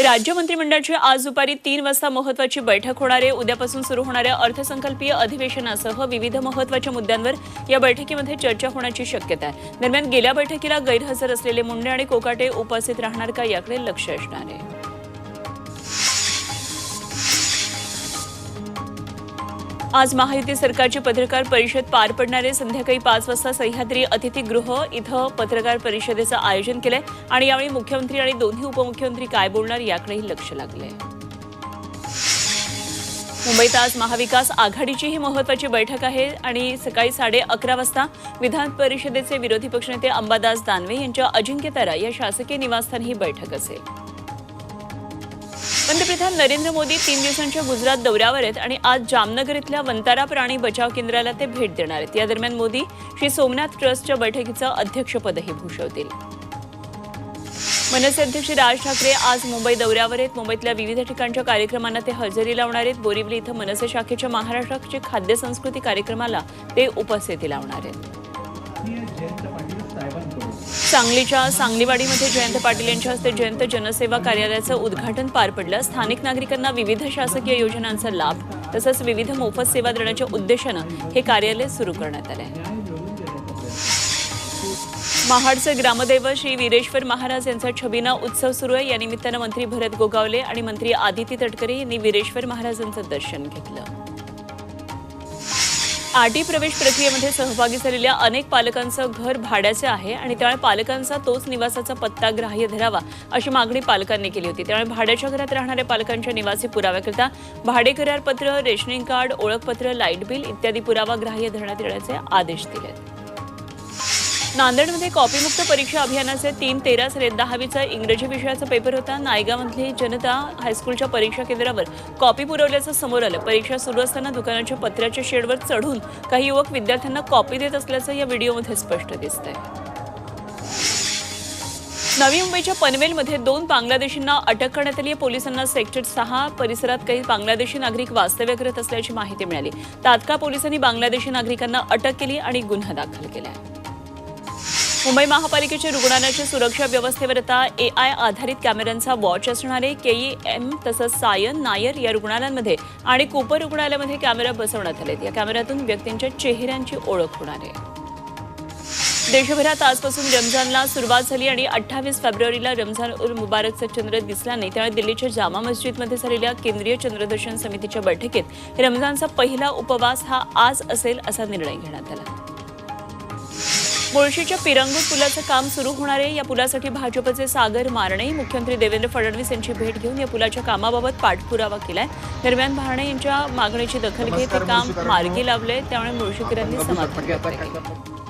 राज्य मंत्रिमंडळाची आज दुपारी तीन वाजता महत्वाची बैठक होणार आहे. उद्यापासून सुरू होणाऱ्या अर्थसंकल्पीय अधिवेशनासह विविध महत्त्वाच्या मुद्द्यांवर या बैठकीमध्ये चर्चा होण्याची शक्यता आहे. दरम्यान गेल्या बैठकीला गैरहजर असलेले मुंडे आणि कोकाटे उपस्थित राहणार का याकडे लक्ष असणार आहे. आज महायुती सरकारची पत्रकार परिषद पार पडणारे संध्याकाळी पाच वाजता सह्याद्री अतिथीगृह इथं पत्रकार परिषदेचं आयोजन केलंय. आणि यावेळी मुख्यमंत्री आणि दोन्ही उपमुख्यमंत्री काय बोलणार याकडेही लक्ष लागलंय. मुंबईत आज महाविकास आघाडीची ही महत्वाची बैठक आहे. आणि सकाळी साडे अकरा वाजता विधान परिषदेचे विरोधी पक्षनेते अंबादास दानवे यांच्या अजिंक्यतारा या शासकीय निवासस्थानी ही बैठक असेल. पंतप्रधान नरेंद्र मोदी तीन दिवसांच्या गुजरात दौऱ्यावर आहेत आणि आज जामनगर इथल्या वंतारा प्राणी बचाव केंद्राला ते भेट देणार आहेत. या दरम्यान मोदी श्री सोमनाथ ट्रस्टच्या बैठकीचं अध्यक्षपदही भूषवतील. मनसे अध्यक्ष राज ठाकरे आज मुंबई दौऱ्यावर आहेत. मुंबईतल्या विविध ठिकाणच्या कार्यक्रमांना ते हजेरी लावणार आहेत. बोरिवली इथं मनसे शाखेच्या महाराष्ट्राच्या खाद्य संस्कृती कार्यक्रमाला ते उपस्थिती लावणार आहेत. सांगलीच्या सांगलीवाडीमध्ये जयंत पाटील यांच्या हस्ते जयंत जनसेवा कार्यालयाचं उद्घाटन पार पडलं. स्थानिक नागरिकांना विविध शासकीय योजनांचा लाभ तसंच विविध मोफत सेवा देण्याच्या उद्देशानं हे कार्यालय सुरू करण्यात आलं आहे महाडचे ग्रामदैवत श्री वीरेश्वर महाराज यांचा छबिना उत्सव सुरू आहे. या निमित्तानं मंत्री भरत गोगावले आणि मंत्री आदिती तटकरे यांनी वीरेश्वर महाराजांचं दर्शन घेतलं. आरटी प्रवेश प्रक्रियेमध्ये सहभागी झालेल्या अनेक पालकांचं घर भाड्याचे आहे आणि त्यामुळे पालकांचा तोच निवासाचा पत्ता ग्राह्य धरावा अशी मागणी पालकांनी केली होती. त्यामुळे भाड्याच्या घरात राहणाऱ्या पालकांच्या निवासी पुराव्याकरता भाडेकरारपत्र रेशनिंग कार्ड ओळखपत्र लाइट बिल इत्यादी पुरावा ग्राह्य धरण्यात येण्याचे आदेश दिले. नांदेडमध्ये कॉपीमुक्त परीक्षा अभियानाचे तीन तेरा सरे दहावीचा इंग्रजी विषयाचा पेपर होता. नायगामधली जनता हायस्कूलच्या परीक्षा केंद्रावर कॉपी पुरवल्याचं समोर आलं. परीक्षा सुरू असताना दुकानाच्या पत्र्याच्या शेडवर चढून काही युवक विद्यार्थ्यांना कॉपी देत असल्याचं या व्हिडिओमध्ये स्पष्ट दिसतंय. नवी मुंबईच्या पनवेलमध्ये दोन बांगलादेशींना अटक करण्यात आली. पोलिसांना सेक्टर सहा परिसरात काही बांगलादेशी नागरिक वास्तव्य करत असल्याची माहिती मिळाली. तात्काळ पोलिसांनी बांगलादेशी नागरिकांना अटक केली आणि गुन्हा दाखल केला. आहे मुंबई महापालिकेच्या रुग्णालयाच्या सुरक्षा व्यवस्थेवर आता ए आय आधारित कॅमेऱ्यांचा वॉच असणारे के केई एम तसंच सायन नायर या रुग्णालयांमध्ये आणि कोपर रुग्णालयामध्ये कॅमेरा बसवण्यात आलेत. या कॅमेऱ्यातून व्यक्तींच्या चेहऱ्यांची ओळख होणार आहे. देशभरात आजपासून रमजानला सुरुवात झाली आणि अठ्ठावीस फेब्रुवारीला रमजान उल मुबारकचा चंद्र दिसला नाही. त्यामुळे दिल्लीच्या जामा मस्जिदमध्ये झालेल्या केंद्रीय चंद्रदर्शन समितीच्या बैठकीत रमजानचा पहिला उपवास हा आज असेल असा निर्णय घेण्यात आला. मुळशीच्या पिरंगूट पुलाचं काम सुरू होणार आहे. या पुलासाठी भाजपचे सागर मारणे मुख्यमंत्री देवेंद्र फडणवीस यांची भेट घेऊन या पुलाच्या कामाबाबत पाठपुरावा केलाय. दरम्यान भारणे यांच्या मागणीची दखल घेत हे काम मार्गी लावलंय. त्यामुळे मुळशीकरांनी समाधान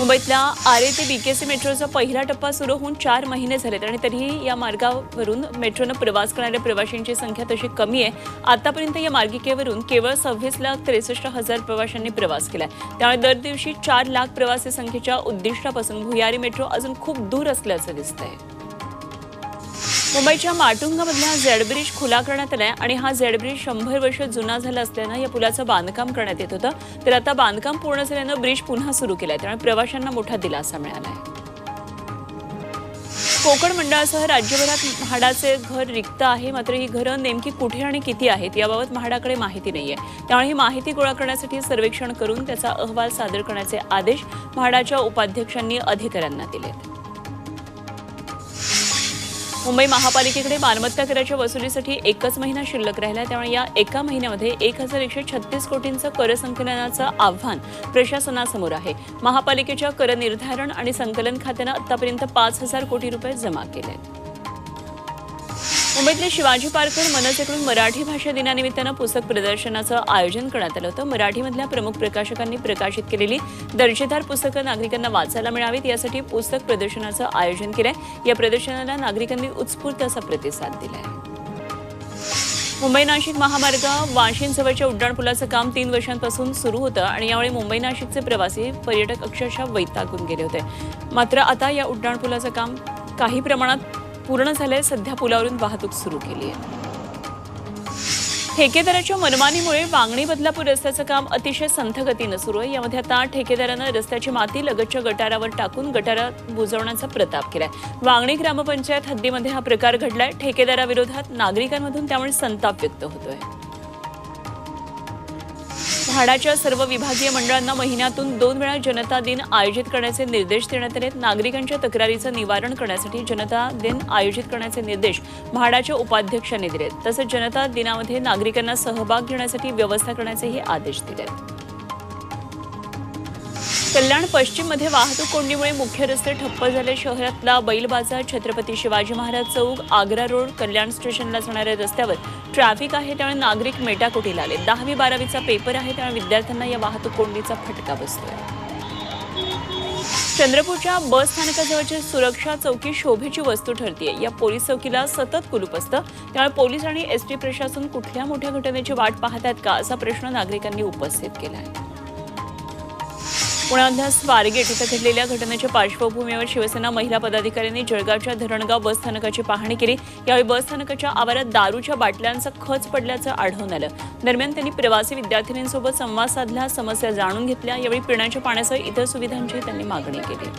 मुंबईतल्या आरे ते बीकेसी मेट्रोचा पहिला टप्पा सुरू होऊन चार महिने झालेत आणि तरीही या मार्गावरून मेट्रोनं प्रवास करणाऱ्या प्रवाशांची संख्या तशी कमी आहे. आतापर्यंत या मार्गिकेवरून केवळ सव्वीस लाख त्रेसष्ट हजार प्रवाशांनी प्रवास केलाय. त्यामुळे दर दिवशी चार लाख प्रवासी संख्येच्या उद्दिष्टापासून भुयारी मेट्रो अजून खूप दूर असल्याचं दिसतंय. मुंबईच्या माटुंगामधला झेड ब्रिज खुला करण्यात आलाय आणि हा झेड ब्रिज शंभर वर्ष जुना झाला असल्यानं या पुलाचं बांधकाम करण्यात येत होतं. तर आता बांधकाम पूर्ण झाल्यानं ब्रिज पुन्हा सुरू केलाय. त्यामुळे प्रवाशांना मोठा दिलासा मिळाला आहे कोकण मंडळासह राज्यभरात म्हाडाचे घर रिक्त आहे. मात्र ही घरं नेमकी कुठे आणि किती आहेत याबाबत म्हाडाकडे माहिती नाहीये. त्यामुळे ही माहिती गोळा करण्यासाठी सर्वेक्षण करून त्याचा अहवाल सादर करण्याचे आदेश म्हाडाच्या उपाध्यक्षांनी अधिकाऱ्यांना दिलेत. मुंबई महापालिकेकडे मालमत्ता कराच्या वसुलीसाठी एकच महिना शिल्लक राहिला. त्यामुळे या एका महिन्यामध्ये एक हजार एकशे छत्तीस कोटींचं कर संकलनाचं आव्हान प्रशासनासमोर आहे. महापालिकेच्या कर निर्धारण आणि संकलन खात्यानं आतापर्यंत पाच हजार कोटी रुपये जमा केले आहेत मुंबईतल्या शिवाजी पार्कवर मनसेकडून मराठी भाषा दिनानिमित्तानं पुस्तक प्रदर्शनाचं आयोजन करण्यात आलं होतं. मराठीमधल्या प्रमुख प्रकाशकांनी प्रकाशित केलेली दर्जेदार पुस्तकं नागरिकांना वाचायला मिळावीत यासाठी पुस्तक प्रदर्शनाचं आयोजन केलंय. या प्रदर्शनाला नागरिकांनी उत्स्फूर्त असा प्रतिसाद दिलाय. मुंबई नाशिक महामार्ग वाशिंजवळच्या उड्डाणपुलाचं काम तीन वर्षांपासून सुरू होतं आणि यावेळी मुंबई नाशिकचे प्रवासी पर्यटक अक्षरशः वैतागून गेले होते. मात्र आता या उड्डाणपुलाचं काम काही प्रमाणात पूर्ण झालंय सध्या पुलावरून वाहतूक सुरू केली आहे. ठेकेदाराच्या मनमानीमुळे वांगणी बदलापूर रस्त्याचं काम अतिशय संथगतीनं सुरू आहे. यामध्ये आता ठेकेदारानं रस्त्याची माती लगतच्या गटारावर टाकून गटारात बुजवण्याचा प्रताप केलाय. वांगणी ग्रामपंचायत हद्दीमध्ये हा प्रकार घडलाय. ठेकेदाराविरोधात नागरिकांमधून त्यामुळे संताप व्यक्त होतोय. म्हाडाच्या सर्व विभागीय मंडळांना महिन्यातून दोन वेळा जनता दिन आयोजित करण्याचे निर्देश देण्यात आले नागरिकांच्या तक्रारीचं निवारण करण्यासाठी जनता दिन आयोजित करण्याचे निर्देश म्हाडाच्या उपाध्यक्षांनी दिले आहेत. तसंच जनता दिनामध्ये नागरिकांना सहभाग घेण्यासाठी व्यवस्था करण्याचेही आदेश दिले कल्याण पश्चिममध्ये वाहतूक कोंडीमुळे मुख्य रस्ते ठप्प झाले. शहरातला बैल बाजार छत्रपती शिवाजी महाराज चौक आग्रा रोड कल्याण स्टेशनला जाणाऱ्या रस्त्यावर ट्रॅफिक आहे त्यामुळे नागरिक मेटाकुटीला आले दहावी बारावीचा पेपर आहे त्यामुळे विद्यार्थ्यांना या वाहतूक कोंडीचा फटका बसतोय. चंद्रपूरच्या बस स्थानकाजवळची सुरक्षा चौकी शोभेची वस्तू ठरतीये. या पोलीस चौकीला सतत कुलूप असतं. त्यामुळे पोलीस आणि एस टी प्रशासन कुठल्या मोठ्या घटनेची वाट पाहतात का असा प्रश्न नागरिकांनी उपस्थित केला आहे पुण्यातल्या स्वारगेट इथं घडलेल्या घटनेच्या पार्श्वभूमीवर शिवसेना महिला पदाधिकाऱ्यांनी जळगावच्या धरणगाव बसस्थानकाची पाहणी केली. यावेळी बस स्थानकाच्या आवारात दारूच्या बाटल्यांचा खच पडल्याचं आढळून आलं. दरम्यान त्यांनी प्रवासी विद्यार्थिनींसोबत संवाद साधला समस्या जाणून घेतल्या. यावेळी पिण्याच्या पाण्यासह इतर सुविधांची त्यांनी मागणी केली.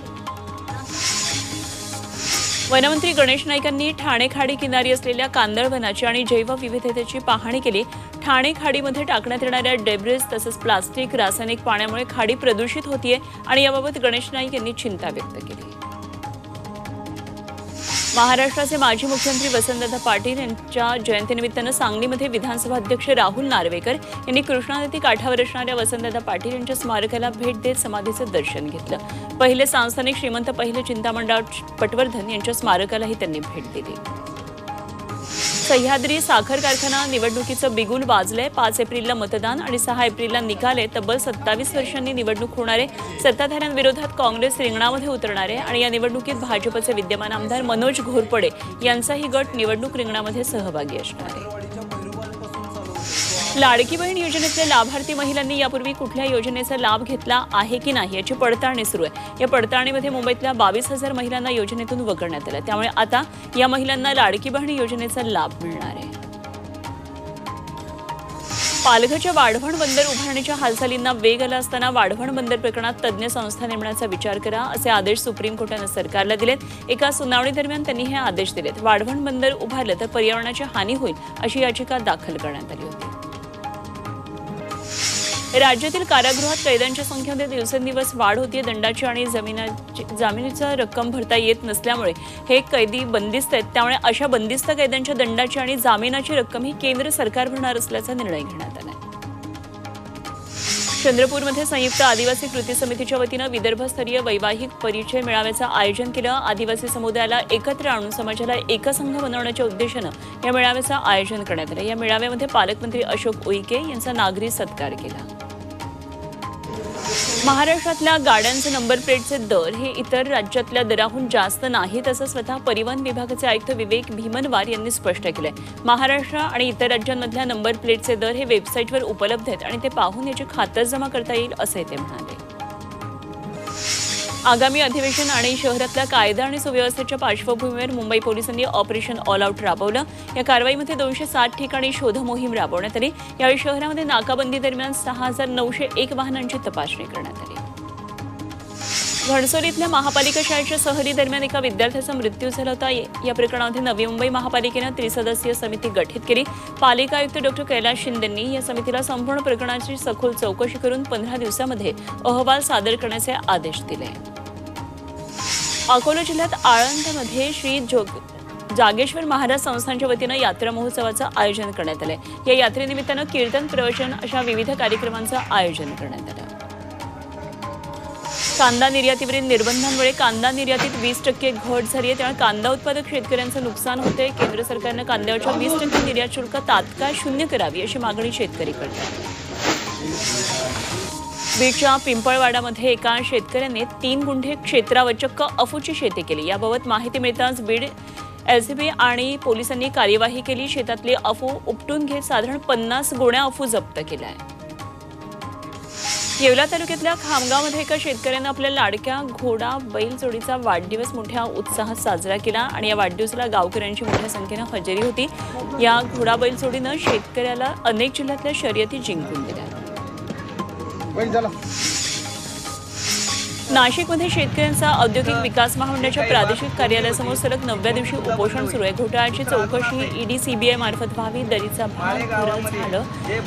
वनमंत्री गणेश नाईकांनी ठाणे खाडी किनारी असलेल्या कांदळवनाची आणि जैवविविधतेची पाहणी केली. ठाणे खाडीमध्ये टाकण्यात येणाऱ्या डेब्रिज तसंच प्लास्टिक रासायनिक पाण्यामुळे खाडी प्रदूषित होतीये आणि याबाबत गणेश नाईक यांनी चिंता व्यक्त केली. महाराष्ट्राचे माजी मुख्यमंत्री वसंतदादा पाटील यांच्या जयंतीनिमित्तानं सांगलीमध्ये विधानसभा अध्यक्ष राहुल नार्वेकर यांनी कृष्णा नदी काठावर असणाऱ्या वसंतदादा पाटील यांच्या स्मारकाला भेट देत समाधीचं दर्शन घेतलं. पहिले सांस्थानिक श्रीमंत पहिले चिंतामंडळ पटवर्धन यांच्या स्मारकालाही त्यांनी भेट दिली. सह्याद्री साखर कारखाना निवडणुकीचं बिगुल वाजलंय. पाच एप्रिलला मतदान आणि सहा एप्रिलला निकाल आहे. तब्बल सत्तावीस वर्षांनी निवडणूक होणारे सत्ताधाऱ्यांविरोधात काँग्रेस रिंगणामध्ये उतरणार आहे आणि या निवडणुकीत भाजपचे विद्यमान आमदार मनोज घोरपडे यांचाही गट निवडणूक रिंगणामध्ये सहभागी असणार आहे. लाडकी बहीण योजनेतल्या लाभार्थी महिलांनी यापूर्वी कुठल्या योजनेचा लाभ घेतला आहे की नाही याची पडताळणी सुरू आहे. या पडताळणीमध्ये मुंबईतल्या बावीस हजार महिलांना योजनेतून वगळण्यात आलं. त्यामुळे आता या महिलांना लाडकी बहीण योजनेचा लाभ मिळणार आहे. पालघरच्या वाढवण बंदर उभारणीच्या हालचालींना वेग आला असताना वाढवण बंदर प्रकरणात तज्ज्ञ संस्था नेमण्याचा विचार करा असे आदेश सुप्रीम कोर्टानं सरकारला दिलेत. एका सुनावणी दरम्यान त्यांनी हे आदेश दिलेत. वाढवण बंदर उभारलं तर पर्यावरणाची हानी होईल अशी याचिका दाखल करण्यात आली होती. राज्यातील कारागृहात कैद्यांच्या संख्येमध्ये दिवसेंदिवस वाढ होतीये दंडाची आणि जमिनाची जामिनीचा रक्कम भरता येत नसल्यामुळे हे कैदी बंदिस्त आहेत. त्यामुळे अशा बंदिस्त कैद्यांच्या दंडाची आणि जामिनाची रक्कम ही केंद्र सरकार भरणार असल्याचा निर्णय घेण्यात आला चंद्रपूरमध्ये संयुक्त आदिवासी कृती समितीच्या वतीनं विदर्भस्तरीय वैवाहिक परिचय मेळाव्याचं आयोजन केलं. आदिवासी समुदायाला एकत्र आणून समाजाला एकसंघ बनवण्याच्या उद्देशानं या मेळाव्याचं आयोजन करण्यात आलं. या मेळाव्यामध्ये पालकमंत्री अशोक उईके यांचा नागरी सत्कार केला. महाराष्ट्रातल्या गाड्यांचे नंबर प्लेटचे दर हे इतर राज्यातल्या दराहून जास्त नाहीत असं स्वतः परिवहन विभागाचे आयुक्त विवेक भीमनवार यांनी स्पष्ट केलंय. महाराष्ट्र आणि इतर राज्यांमधल्या नंबर प्लेटचे दर हे वेबसाईटवर उपलब्ध आहेत आणि ते पाहून याची खातरजमा करता येईल असंही ते म्हणाले. आगामी अधिवेशन आणि शहरातल्या कायदा आणि सुव्यवस्थेच्या पार्श्वभूमीवर मुंबई पोलिसांनी ऑपरेशन ऑल आऊट राबवलं. या कारवाईमध्ये दोनशे साठ ठिकाणी शोध मोहीम राबवण्यात आली. यावेळी शहरामध्ये नाकाबंदी दरम्यान सहा हजार नऊशे एक वाहनांची तपासणी करण्यात आली. घणसोलीतल्या महापालिका शाळेच्या सहली दरम्यान एका विद्यार्थ्याचा मृत्यू झाला होता. या प्रकरणामध्ये नवी मुंबई महापालिकेनं त्रिसदस्यीय समिती गठीत केली. पालिका आयुक्त डॉक्टर कैलास शिंदेंनी या समितीला संपूर्ण प्रकरणाची सखोल चौकशी करून पंधरा दिवसामध्ये अहवाल सादर करण्याचे आदेश दिले. अकोला जिल्ह्यात आळंदमध्ये श्री जोग जागेश्वर महाराज संस्थांच्या वतीनं यात्रा महोत्सवाचं आयोजन करण्यात आलं या यात्रेनिमित्तानं कीर्तन प्रवचन अशा विविध कार्यक्रमांचं आयोजन करण्यात आलं. कांदा निर्यातीवरील निर्बंधांमुळे कांदा निर्यातीत वीस टक्के घट झाली आहे. त्यामुळे कांदा उत्पादक शेतकऱ्यांचं नुकसान होते केंद्र सरकारनं कांद्यावरच्या वीस टक्के निर्यात शुल्क तात्काळ शून्य करावी अशी मागणी शेतकरी करतात. बीडच्या पिंपळवाडामध्ये एका शेतकऱ्याने तीन गुंठे क्षेत्रावर चक्क अफूची शेती केली. याबाबत माहिती मिळताच बीड एलसीबी आणि पोलिसांनी कार्यवाही केली. शेतातली अफू उपटून घेत साधारण पन्नास गोण्या अफू जप्त केल्या आहेत. येवला तालुक्यातल्या खामगावमध्ये एका शेतकऱ्यानं आपल्या लाडक्या घोडा बैल जोडीचा वाढदिवस मोठ्या उत्साहात साजरा केला आणि या वाढदिवसाला गावकऱ्यांची मोठ्या संख्येनं हजेरी होती. या घोडा बैल जोडीनं शेतकऱ्याला अनेक जिल्ह्यातल्या शर्यती जिंकून दिल्या. नाशिकमध्ये शेतकऱ्यांचा औद्योगिक विकास महामंडळाच्या प्रादेशिक कार्यालयासमोर सलग नवव्या दिवशी उपोषण सुरू आहे. घोटाळ्याची चौकशी ईडी सीबीआय मार्फत व्हावी दरीचा पुरं झालं.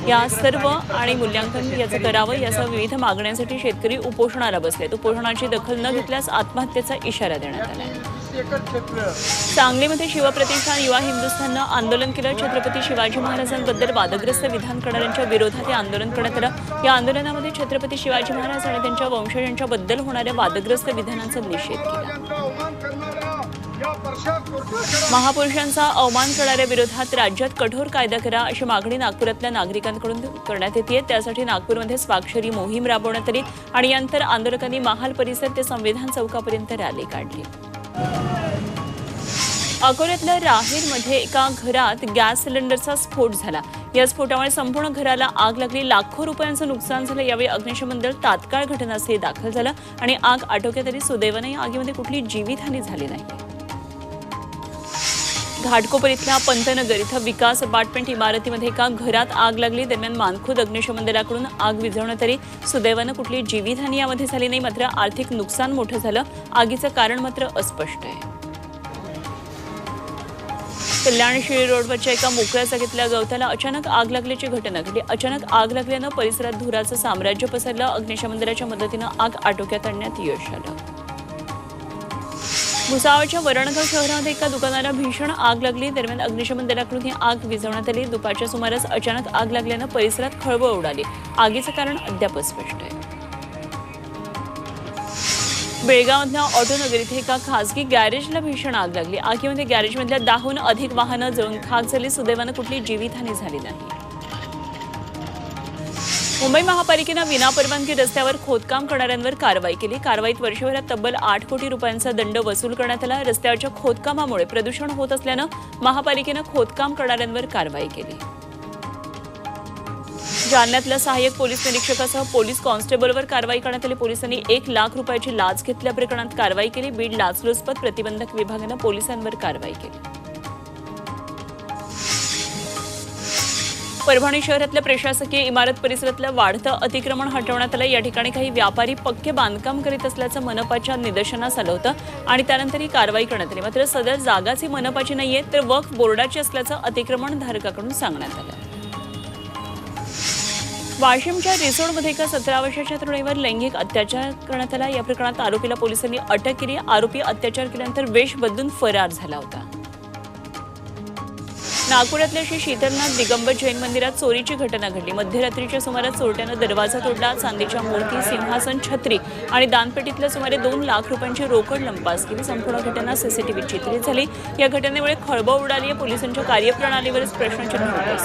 या सर्व आणि मूल्यांकन याचं करावं यासह विविध मागण्यांसाठी शेतकरी उपोषणाला बसलेत. उपोषणाची दखल न घेतल्यास आत्महत्येचा इशारा देण्यात आला आहे सांगलीमध्ये शिवप्रतिष्ठान युवा हिंदुस्थाननं आंदोलन केलं. छत्रपती शिवाजी महाराजांबद्दल वादग्रस्त विधान करणाऱ्यांच्या विरोधात हे आंदोलन करण्यात आलं. या आंदोलनामध्ये छत्रपती शिवाजी महाराज आणि त्यांच्या वंशजांच्या बद्दल होणाऱ्या वादग्रस्त विधानांचा निषेध केला. महापुरुषांचा अवमान करणाऱ्या विरोधात राज्यात कठोर कायदा करा अशी मागणी नागपुरातल्या नागरिकांकडून करण्यात येते त्यासाठी नागपूरमध्ये स्वाक्षरी मोहीम राबवण्यात आली आणि यानंतर आंदोलकांनी महाल परिसर ते संविधान चौकापर्यंत रॅली काढली. अकोल्यातल्या राहेरमध्ये एका घरात गॅस सिलेंडरचा स्फोट झाला. या स्फोटामुळे संपूर्ण घराला आग लागली. लाखो रुपयांचं नुकसान झालं. यावेळी अग्निशमन दल तात्काळ घटनास्थळी दाखल झालं आणि आग आटोक्यात आली. सुदैवाने या आगीमध्ये कुठली जीवितहानी झाली नाही. घाटकोपर इथल्या पंतनगर इथं विकास अपार्टमेंट इमारतीमध्ये एका घरात आग लागली. दरम्यान मानखुद अग्निशमन दलाकडून आग विझवणं तरी सुदैवानं कुठली जीवितहानी यामध्ये झाली नाही मात्र आर्थिक नुकसान मोठं झालं. आगीचं कारण मात्र अस्पष्ट आहे. कल्याण शिळी रोडवरच्या एका मोकळ्या जागेतल्या गवताला अचानक आग लागल्याची घटना घडली. अचानक आग लागल्यानं परिसरात धुराचं साम्राज्य पसरलं. अग्निशमन दलाच्या मदतीनं आग आटोक्यात आणण्यात यश आलं. भुसावळच्या वरणगाव शहरामध्ये एका दुकानाला भीषण आग लागली. दरम्यान अग्निशमन दलाकडून ही आग विझवण्यात आली. दुपारच्या सुमारास अचानक आग लागल्यानं परिसरात खळबळ उडाली. आगीचं कारण अद्याप स्पष्ट आहे. बेळगावमधल्या ऑटोनगर इथे एका खासगी गॅरेजला भीषण आग लागली. आगीमध्ये गॅरेजमधल्या दहाहून अधिक वाहनं जळून खाक झाली. सुदैवानं कुठली जीवितहानी झाली नाही. मुंबई महापालिकेनं विनापरवानगी रस्त्यावर खोदकाम करणाऱ्यांवर कारवाई केली. कारवाईत वर्षभरात तब्बल आठ कोटी रुपयांचा दंड वसूल करण्यात आला. रस्त्यावरच्या खोदकामामुळे प्रदूषण होत असल्यानं महापालिकेनं खोदकाम करणाऱ्यांवर कारवाई केली. जालन्यातल्या सहाय्यक पोलीस निरीक्षकासह पोलीस कॉन्स्टेबलवर कारवाई करण्यात आली. पोलिसांनी एक लाख रुपयाची लाच घेतल्या प्रकरणात कारवाई केली. बीड लाचलुचपत प्रतिबंधक विभागानं पोलिसांवर कारवाई केली. परभणी शहरातल्या प्रशासकीय इमारत परिसरातलं वाढतं अतिक्रमण हटवण्यात आलं या ठिकाणी काही व्यापारी पक्के बांधकाम करीत असल्याचं मनपाच्या निदर्शनास आलं होतं आणि त्यानंतर ही कारवाई करण्यात आली. मात्र सदर जागाच ही मनपाची नाहीये तर वक्फ बोर्डाची असल्याचं अतिक्रमण धारकाकडून सांगण्यात आलं. वाशिमच्या रिसोडमध्ये एका सतरा वर्षाच्या तरुणीवर लैंगिक अत्याचार करण्यात आला. या प्रकरणात आरोपीला पोलिसांनी अटक केली. आरोपी अत्याचार केल्यानंतर वेश बदलून फरार झाला होता. नागपुरातल्या श्री शीतलनाथ दिगंबर जैन मंदिरात चोरीची घटना घडली. मध्यरात्रीच्या सुमारास चोरट्यानं दरवाजा तोडला चांदीच्या मूर्ती सिंहासन छत्री आणि दानपेटीतल्या सुमारे दोन लाख रुपयांची रोकड लंपास केली. संपूर्ण घटना सीसीटीव्ही चित्रित झाली. या घटनेमुळे खळबळ उडाली. आहे पोलिसांच्या कार्यप्रणालीवरच प्रश्नचिन्ह उभं